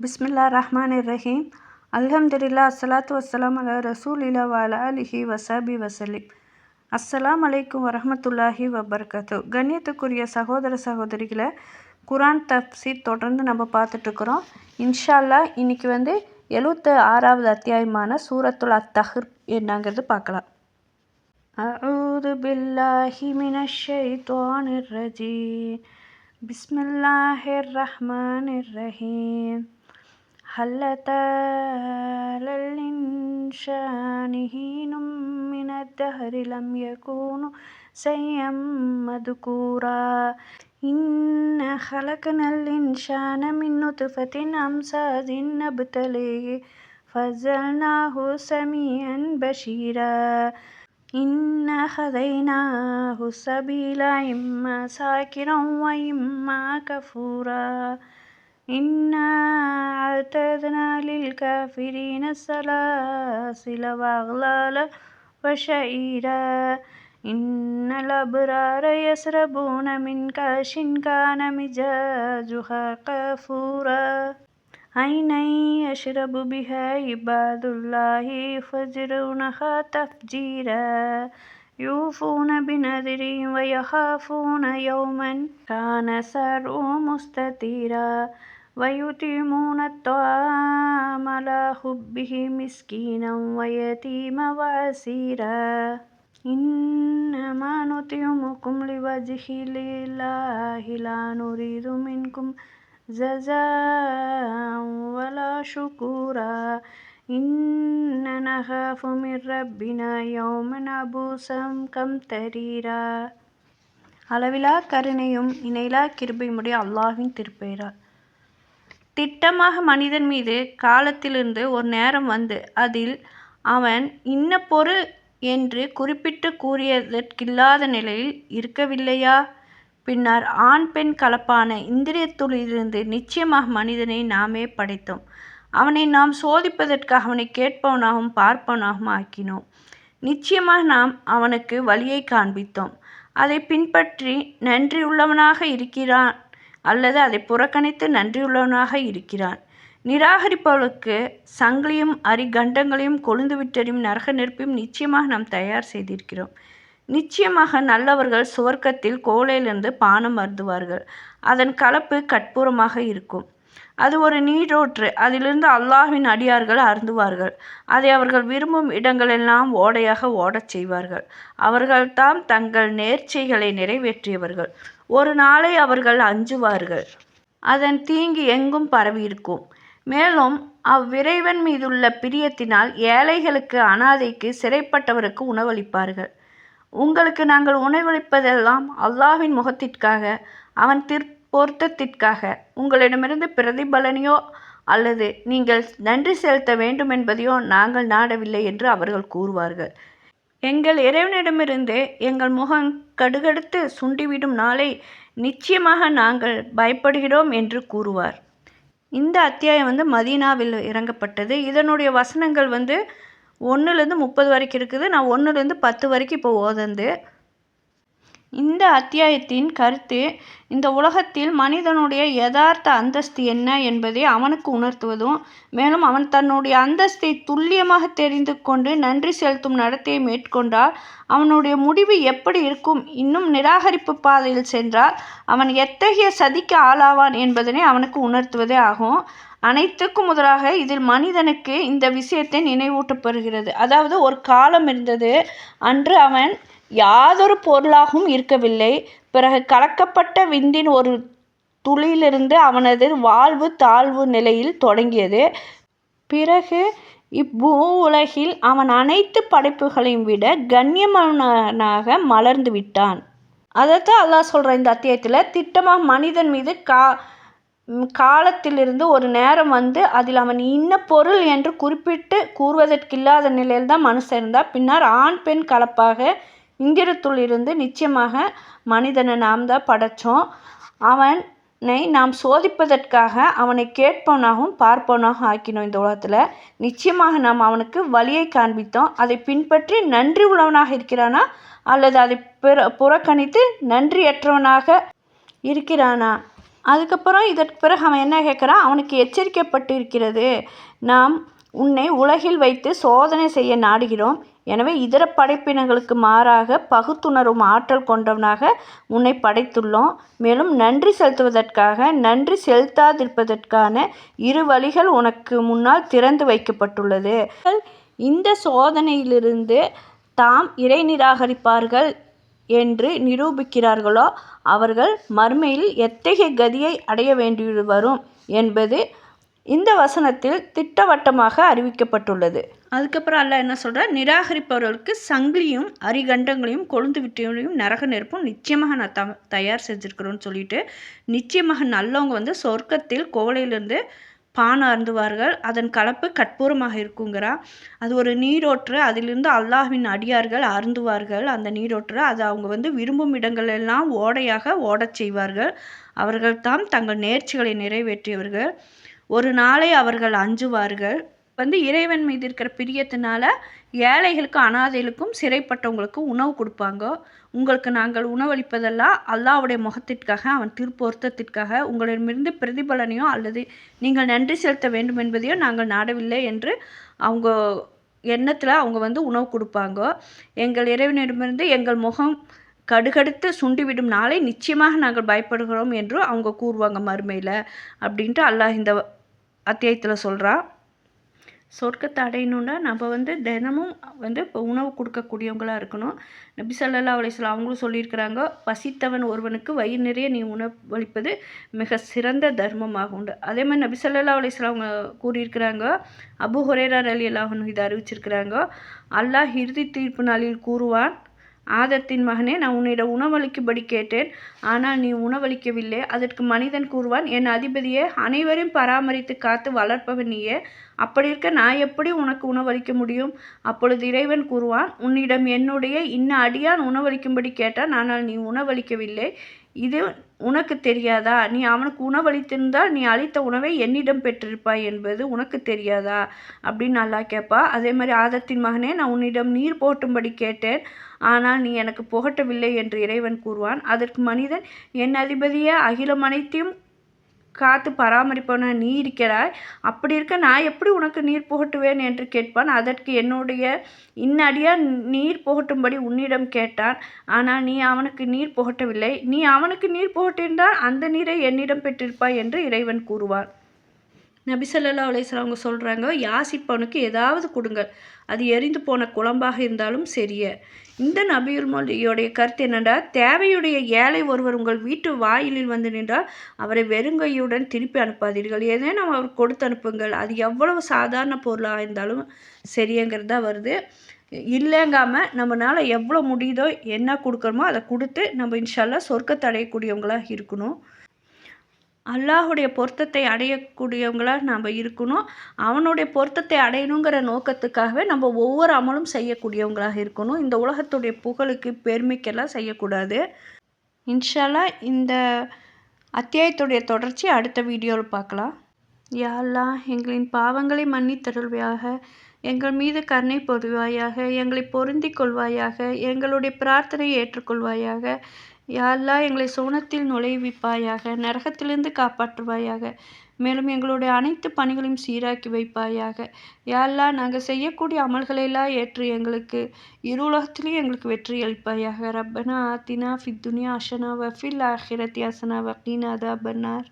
பிஸ்மில்லா ரஹ்மான் ரஹீம் அல்ஹம்துலில்லா அஸ்ஸலாத்து வஸ்ஸலாம் அலா ரசூலில்லா வஅலா அலிஹி வசபி வசலிம் அஸ்ஸலாம் அலைக்கும் வரஹமத்துல்லாஹி வபர்கத்து கண்ணியத்துக்குரிய சகோதர சகோதரிகளை குரான் தப்சீர் தொடர்ந்து நம்ம பார்த்துட்ருக்குறோம் இன்ஷா அல்லாஹ் இன்னைக்கு வந்து எழுபத்து ஆறாவது அத்தியாயமான சூரத்துல் அத்தஹர் என்னங்கிறது பார்க்கலாம் أعوذ بالله من الشيطان الرجيم بسم الله الرحمن الرحيم هل على الإنسان حين من الدهر لم يكن شيئا مذكورا؟ إنا خلقنا الإنسان من نطفة أمشاج نبتليه فجعلناه سميعا بشيرا. إنا هديناه السبيل إما شاكرا وإما كفورا. إنا أعتدنا للكافرين السلاسل وأغلالا وشعيرا إن الأبرار يشربون من كاش كان مزاجها كافورا عينا يشرب بها عباد الله يفجرونها تفجيرا يوفون بنذرهم ويخافون يوما كان شره مستطيرا ويطعمون الطعام على حبه مسكينا ويتيما وأسيرا إنما نطعمكم لوجه الله لا نريد منكم جزاء ولا شكورا. إنا نخاف من ربنا يوما عبوسا قمطريرا அளவிலா கருணையும் இணையிலா கிருபையுடைய அல்லாஹ்வின் திருப்பெயரால் திட்டமாக மனிதன் மீது காலத்திலிருந்து ஒரு நேரம் வந்து அதில் அவன் இன்ன பொருள் என்று குறிப்பிட்டு கூறியதற்கில்லாத நிலையில் இருக்கவில்லையா பின்னர் ஆண் பெண் கலப்பான இந்திரியத்துளிலிருந்து நிச்சயமாக மனிதனை நாமே படைத்தோம் அவனை நாம் சோதிப்பதற்காக அவனை கேட்பவனாகவும் பார்ப்பவனாகவும் ஆக்கினோம். நிச்சயமாக நாம் அவனுக்கு வழியை காண்பித்தோம். அதை பின்பற்றி நன்றியுள்ளவனாக இருக்கிறான் அல்லது அதை புறக்கணித்து நன்றியுள்ளவனாக இருக்கிறான். நிராகரிப்பவர்களுக்கு சங்கிலியும் அரிகண்டங்களையும் கொழுந்து விட்டறியும் நரக நெருப்பையும் நிச்சயமாக நாம் தயார் செய்திருக்கிறோம். நிச்சயமாக நல்லவர்கள் சுவர்க்கத்தில் கோலையிலிருந்து பானம் அருந்துவார்கள். அதன் கலப்பு கற்பூரமாக இருக்கும். அது ஒரு நீரோற்று அதிலிருந்து அல்லாஹ்வின் அடியார்கள் அருந்துவார்கள். அதை அவர்கள் விரும்பும் இடங்களெல்லாம் ஓடையாக ஓடச் செய்வார்கள். அவர்கள்தாம் தங்கள் நேர்ச்சைகளை நிறைவேற்றியவர்கள். ஒரு நாளை அவர்கள் அஞ்சுவார்கள். அதன் தீங்கு எங்கும் பரவியிருக்கும். மேலும் அவ்விறைவன் மீதுள்ள பிரியத்தினால் ஏழைகளுக்கு அனாதைக்கு சிறைப்பட்டவருக்கு உணவளிப்பார்கள். உங்களுக்கு நாங்கள் உணவளிப்பதெல்லாம் அல்லாஹ்வின் முகத்திற்காக. அவன் திற் பொருத்தத்திற்காக உங்களிடமிருந்து பிரதிபலனையோ அல்லது நீங்கள் நன்றி செலுத்த வேண்டும் என்பதையோ நாங்கள் நாடவில்லை என்று அவர்கள் கூறுவார்கள். எங்கள் இறைவனிடமிருந்து எங்கள் முகம் கடுகடுத்து சுண்டிவிடும் நாளை நிச்சயமாக நாங்கள் பயப்படுகிறோம் என்று கூறுவார். இந்த அத்தியாயம் வந்து மதீனாவில் இறங்கப்பட்டது. இதனுடைய வசனங்கள் வந்து ஒன்றுலேருந்து முப்பது வரைக்கும் இருக்குது. நான் ஒன்றுலேருந்து பத்து வரைக்கும் இப்போ ஓதந்து இந்த அத்தியாயத்தின் கருத்து இந்த உலகத்தில் மனிதனுடைய யதார்த்த அந்தஸ்து என்ன என்பதை அவனுக்கு உணர்த்துவதும் மேலும் அவன் தன்னுடைய அந்தஸ்தை துல்லியமாக தெரிந்து கொண்டு நன்றி செலுத்தும் நடத்தையை மேற்கொண்டால் அவனுடைய முடிவு எப்படி இருக்கும்? இன்னும் நிராகரிப்பு பாதையில் சென்றால் அவன் எத்தகைய சதிக்கு ஆளாவான் என்பதனை அவனுக்கு உணர்த்துவதே ஆகும். அனைத்துக்கும் முதலாக இதில் மனிதனுக்கு இந்த விஷயத்தை நினைவூட்டப்படுகிறது அதாவது ஒரு காலம் இருந்தது. அன்று அவன் யாதொரு பொருளாகவும் இருக்கவில்லை. பிறகு கலக்கப்பட்ட விந்தின் ஒரு துளியிலிருந்து அவனது வாழ்வு தாழ்வு நிலையில் தொடங்கியது. பிறகு இப்பூ உலகில் அவன் அனைத்து படைப்புகளையும் விட கண்ணியமானவனாக மலர்ந்து விட்டான். அதைத்தான் அல்லாஹ் சொல்கிற இந்த அத்தியாயத்தில். திட்டமாக மனிதன் மீது கா காலத்திலிருந்து ஒரு நேரம் வந்து அதில் அவன் இன்ன பொருள் என்று குறிப்பிட்டு கூறுவதற்கில்லாத நிலையில் தான் மனுஷன் இருந்தால் பின்னர் ஆண் பெண் கலப்பாக இந்திரத்துள் இருந்து நிச்சயமாக மனிதனை நாம் தான் படைத்தோம். அவனை நாம் சோதிப்பதற்காக அவனை கேட்பவனாகவும் பார்ப்பவனாகவும் ஆக்கினோம் இந்த உலகத்தில். நிச்சயமாக நாம் அவனுக்கு வழியை காண்பித்தோம். அதை பின்பற்றி நன்றி உள்ளவனாக இருக்கிறானா? அல்லது அதை பிற புறக்கணித்து நன்றியற்றவனாக இருக்கிறானா? அதுக்கப்புறம் இதற்கு பிறகு அவன் என்ன கேட்குறான்? அவனுக்கு எச்சரிக்கப்பட்டிருக்கிறது. நாம் உன்னை உலகில் வைத்து சோதனை செய்ய நாடுகிறோம். எனவே இதர படைப்பினங்களுக்கு மாறாக பகுத்துணரும் ஆற்றல் கொண்டவனாக உன்னை படைத்துள்ளோம். மேலும் நன்றி செலுத்துவதற்காக நன்றி செலுத்தாதிருப்பதற்கான இரு வழிகள் உனக்கு முன்னால் திறந்து வைக்கப்பட்டுள்ளது. இந்த சோதனையிலிருந்து தாம் இறை நிராகரிப்பார்கள். என்று நிரூபிக்கிறார்களோ அவர்கள் மறுமையில் எத்தகைய கதியை அடைய வேண்டி வரும் என்பது இந்த வசனத்தில் திட்டவட்டமாக அறிவிக்கப்பட்டுள்ளது. அதுக்கப்புறம் அல்ல என்ன சொல்கிறார் நிராகரிப்பவர்களுக்கு சங்கிலியும் அரிகண்டங்களையும் கொழுந்து விட்டையும் நரக நெருப்பும் நிச்சயமாக நான் த தயார் செஞ்சுருக்கிறோன்னு சொல்லிட்டு நிச்சயமாக நல்லவங்க வந்து சொர்க்கத்தில் கோலையிலிருந்து பானை அருந்துவார்கள். அதன் கலப்பு கற்பூரமாக இருக்குங்கிறா. அது ஒரு நீரோற்று அதிலிருந்து அல்லாஹ்வின் அடியார்கள் அருந்துவார்கள். அந்த நீரோற்று அது அவங்க வந்து விரும்பும் இடங்களெல்லாம் ஓடையாக ஓடச் செய்வார்கள். அவர்கள் தாம் தங்கள் நேர்ச்சிகளை நிறைவேற்றியவர்கள். ஒரு நாளை அவர்கள் அஞ்சுவார்கள். வந்து இறைவன் மீது இருக்கிற பிரியத்தினால ஏழைகளுக்கும் அனாதைகளுக்கும் சிறைப்பட்டவங்களுக்கும் உணவு கொடுப்பாங்க. உங்களுக்கு நாங்கள் உணவளிப்பதெல்லாம் அல்லாவுடைய முகத்திற்காக அவன் திருப்பொருத்தத்திற்காக உங்களிடமிருந்து பிரதிபலனையோ அல்லது நீங்கள் நன்றி செலுத்த வேண்டும் என்பதையோ நாங்கள் நாடவில்லை என்று அவங்க எண்ணத்தில் அவங்க வந்து உணவு கொடுப்பாங்க. எங்கள் இறைவனிடமிருந்து எங்கள் முகம் கடுகடுத்து சுண்டிவிடும் நாளை நிச்சயமாக நாங்கள் பயப்படுகிறோம் என்று அவங்க கூறுவாங்க மறுமையில் அப்படின்ட்டு அல்லாஹ் இந்த அத்தியாயத்தில் சொல்கிறான் சொர்க்கத்தை அடையணுன்னா நம்ம வந்து தினமும் வந்து இப்போ உணவு கொடுக்கக்கூடியவங்களாக இருக்கணும். நபி சல்லா அலிஸ்லாம் அவங்களும் சொல்லியிருக்கிறாங்க பசித்தவன் ஒருவனுக்கு வயிறு நிறைய நீ உணவளிப்பது மிக சிறந்த தர்மமாக உண்டு அதே மாதிரி நபி சல்லா அலிஸ்லாம் அவங்க கூறியிருக்கிறாங்க அபு ஹொரேரார் அலி அல்லாஹன் இதை அறிவிச்சிருக்கிறாங்க அல்லாஹ் இறுதி தீர்ப்பு நாளில் கூறுவான் ஆதத்தின் மகனே நான் உன்னிடம் உணவளிக்கும்படி கேட்டேன். ஆனால் நீ உணவளிக்கவில்லை. அதற்கு மனிதன் கூறுவான் என் அதிபதியே அனைவரையும் பராமரித்து காத்து வளர்ப்பவன் நீயே. அப்படி இருக்க நான் எப்படி உனக்கு உணவளிக்க முடியும்? அப்பொழுது இறைவன் கூறுவான் உன்னிடம் என்னுடைய இன்ன அடியான் உணவளிக்கும்படி கேட்டான். ஆனால் நீ உணவளிக்கவில்லை. இது உனக்கு தெரியாதா? நீ அவனுக்கு உணவளித்திருந்தால் நீ அளித்த உணவை என்னிடம் பெற்றிருப்பாய் என்பது உனக்கு தெரியாதா? அப்படின்னு நல்லா கேட்பா அதே மாதிரி ஆதத்தின் மகனே நான் உன்னிடம் நீர் போட்டும்படி கேட்டேன். ஆனால் நீ எனக்கு புகட்டவில்லை என்று இறைவன் கூறுவான். அதற்கு மனிதன் என் அதிபதியே அகிலம் அனைத்தையும் காத்து பராமரிப்பவன நீ இருக்கிறாய் அப்படி இருக்க நான் எப்படி உனக்கு நீர் புகட்டுவேன் என்று கேட்பான். அதற்கு என்னுடைய இன்னடியா நீர் புகட்டும்படி உன்னிடம் கேட்டான். ஆனால் நீ அவனுக்கு நீர் புகட்டவில்லை. நீ அவனுக்கு நீர் புகட்டிருந்தால் அந்த நீரை என்னிடம் பெற்றிருப்பாய் என்று இறைவன் கூறுவான். நபிசல்லா அலையம் அவங்க சொல்கிறாங்க யாசிப்பவனுக்கு ஏதாவது கொடுங்கள் அது எரிந்து போன குழம்பாக இருந்தாலும் சரியே. இந்த நபியுல் மொழியோடைய கருத்து என்னென்றா தேவையுடைய ஏழை ஒருவர் உங்கள் வீட்டு வாயிலில் வந்து நின்றால் அவரை வெறுங்கையுடன் திருப்பி அனுப்பாதீர்கள். ஏதேனும் அவர் கொடுத்து அனுப்புங்கள். அது எவ்வளவு சாதாரண பொருளாக இருந்தாலும் சரியங்கிறதா வருது. இல்லைங்காமல் நம்மளால் எவ்வளோ முடியுதோ என்ன கொடுக்குறோமோ அதை கொடுத்து நம்ம இன்ஷால்லாம் சொர்க்கத்தை அடையக்கூடியவங்களாக இருக்கணும். அல்லாஹுடைய பொருத்தத்தை அடையக்கூடியவங்களாக நாம் இருக்கணும். அவனுடைய பொருத்தத்தை அடையணுங்கிற நோக்கத்துக்காகவே நம்ம ஒவ்வொரு அமலும் செய்யக்கூடியவங்களாக இருக்கணும். இந்த உலகத்துடைய புகழுக்கு பெருமைக்கெல்லாம் செய்யக்கூடாது. இன்ஷால்லா இந்த அத்தியாயத்துடைய தொடர்ச்சி அடுத்த வீடியோவில் பார்க்கலாம். யாழ்லா எங்களின் பாவங்களை மன்னித்தருள்வையாக. எங்கள் மீது கருணை பொதுவாயாக. எங்களை பொருந்தி கொள்வாயாக. எங்களுடைய பிரார்த்தனையை ஏற்றுக்கொள்வாயாக. யாழ்லா எங்களை சோனத்தில் நுழைவிப்பாயாக நரகத்திலிருந்து காப்பாற்றுவாயாக. மேலும் எங்களுடைய அனைத்து பணிகளையும் சீராக்கி வைப்பாயாக. யாழ்லா நாங்கள் செய்யக்கூடிய அமல்களெல்லாம் ஏற்று எங்களுக்கு இருலகத்திலையும் எங்களுக்கு வெற்றி அளிப்பாயாக. ரப்பனா ஆத்தினா ஃபித்துனியா அஷனா வஃபில் ஆஹிரத்தி அசனா வக்கீனா அதா பன்னார்.